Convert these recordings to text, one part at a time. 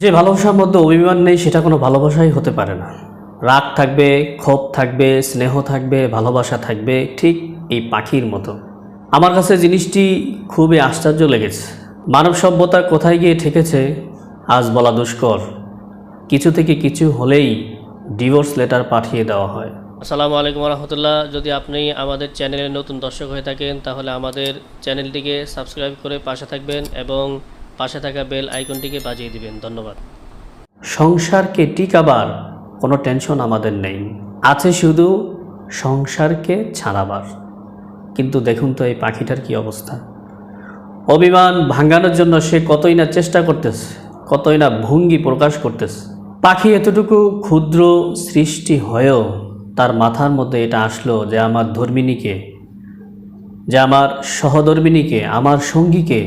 যে ভালোবাসার মধ্যে অভিমান নেই, সেটা কোনো ভালোবাসাই হতে পারে না। রাগ থাকবে, ক্ষোভ থাকবে, স্নেহ থাকবে, ভালোবাসা থাকবে, ঠিক এই পাখির মতো। আমার কাছে জিনিসটি খুবই আশ্চর্য লেগেছে। মানব সভ্যতা কোথায় গিয়ে ঠেকেছে, আজ বলা দুষ্কর। কিছু থেকে কিছু হলেই ডিভোর্স লেটার পাঠিয়ে দেওয়া হয়। আসসালামু আলাইকুম রহমতুল্লাহ। যদি আপনি আমাদের চ্যানেলের নতুন দর্শক হয়ে থাকেন, তাহলে আমাদের চ্যানেলটিকে সাবস্ক্রাইব করে পাশে থাকবেন এবং পাশে থাকা বেল আইকনটিকে বাজিয়ে দিবেন। ধন্যবাদ। সংসারকে টিকাবার কোনো টেনশন আমাদের নেই। আছে শুধু সংসারকে ছাড়াবার। কিন্তু দেখুন তো এই পাখিটার কি অবস্থা। অভিমান ভাঙানোর জন্য সে কতই না চেষ্টা করতেছে, কতই না ভঙ্গি প্রকাশ করতেছে। পাখি এতটুকু ক্ষুদ্র সৃষ্টি হয়েও তার মাথার মধ্যে এটা আসলো যে আমার ধর্মিনীকে, যে আমার সহধর্মিনীকে, আমার সঙ্গীকে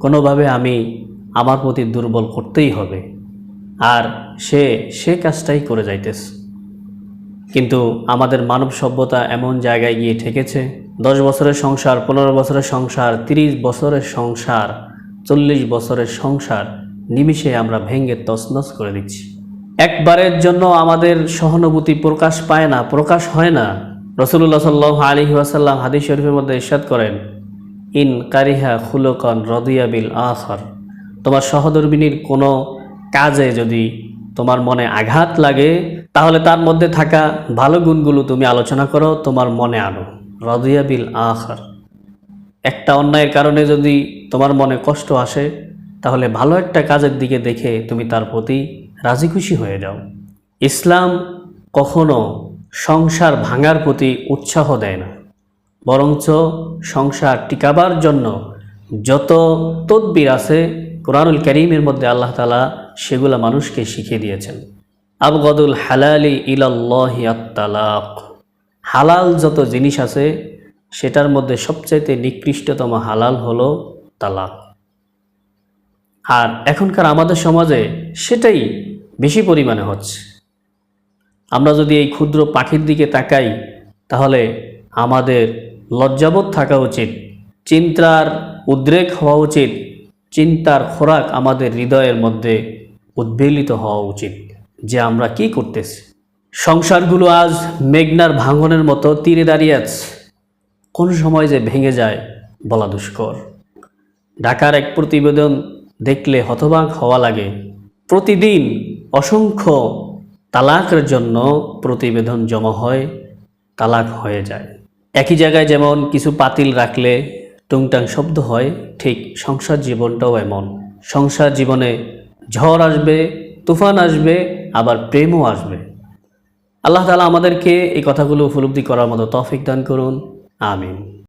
কোনোভাবে আমি আমার প্রতি দুর্বল করতেই হবে। আর সে সে কাজটাই করে যাইতেছে। কিন্তু আমাদের মানব সভ্যতা এমন জায়গায় গিয়ে ঠেকেছে, দশ বছরের সংসার, পনেরো বছরের সংসার, তিরিশ বছরের সংসার, চল্লিশ বছরের সংসার নিমিষে আমরা ভেঙে তছনছ করে দিচ্ছি। একবারের জন্য আমাদের সহানুভূতি প্রকাশ পায় না, প্রকাশ হয় না। রসুল্লাহ সাল্লাহ আলী ওয়াসাল্লাম হাদিস শরীফের মধ্যে ইরশাদ করেন ইন কারিহা খুলকন রদিয়া বিল আখর। তোমার সহধর্মিনীর কোনো কাজে যদি তোমার মনে আঘাত লাগে, তাহলে তার মধ্যে থাকা ভালো গুণগুলো তুমি আলোচনা করো, তোমার মনে আনো। রদিয়া বিল আখর। একটা অন্যায়ের কারণে যদি তোমার মনে কষ্ট আসে, তাহলে ভালো একটা কাজের দিকে দেখে তুমি তার প্রতি রাজি খুশি হয়ে যাও। ইসলাম কখনো সংসার ভাঙার প্রতি উৎসাহ দেয় না। বরঞ্চ সংসার টিকাবার জন্য যত তদবির আছে কোরআনুল করিমের মধ্যে আল্লাহ তালা সেগুলো মানুষকে শিখিয়ে দিয়েছেন। আবগদুল হালালি ইলাল্লাহি আত্তালাক। হালাল যত জিনিস আছে, সেটার মধ্যে সবচাইতে নিকৃষ্টতম হালাল হলো তালাক। আর এখনকার আমাদের সমাজে সেটাই বেশি পরিমাণে হচ্ছে। আমরা যদি এই ক্ষুদ্র পাখির দিকে তাকাই, তাহলে আমাদের লজ্জাবোধ থাকা উচিত। চিন্তার উদ্রেক হওয়া উচিত। চিন্তার খোরাক আমাদের হৃদয়ের মধ্যে উদ্বেলিত হওয়া উচিত যে আমরা কি করতেছি। সংসারগুলো আজ মেঘনার ভাঙনের মতো তীরে দাঁড়িয়ে আছে। কোন সময় যে ভেঙে যায় বলা দুষ্কর। ঢাকার এক প্রতিবেদন দেখলে হতবাক হওয়া লাগে। প্রতিদিন অসংখ্য তালাকের জন্য প্রতিবেদন জমা হয়, তালাক হয়ে যায়। একই জায়গায় যেমন কিছু পাতিল রাখলে টুংটাং শব্দ হয়, ঠিক সংসার জীবনটাও এমন। সংসার জীবনে ঝড় আসবে, তুফান আসবে, আবার প্রেমও আসবে। আল্লাহ তালা আমাদেরকে এই কথাগুলো উপলব্ধি করার মতো তফিক দান করুন। আমিন।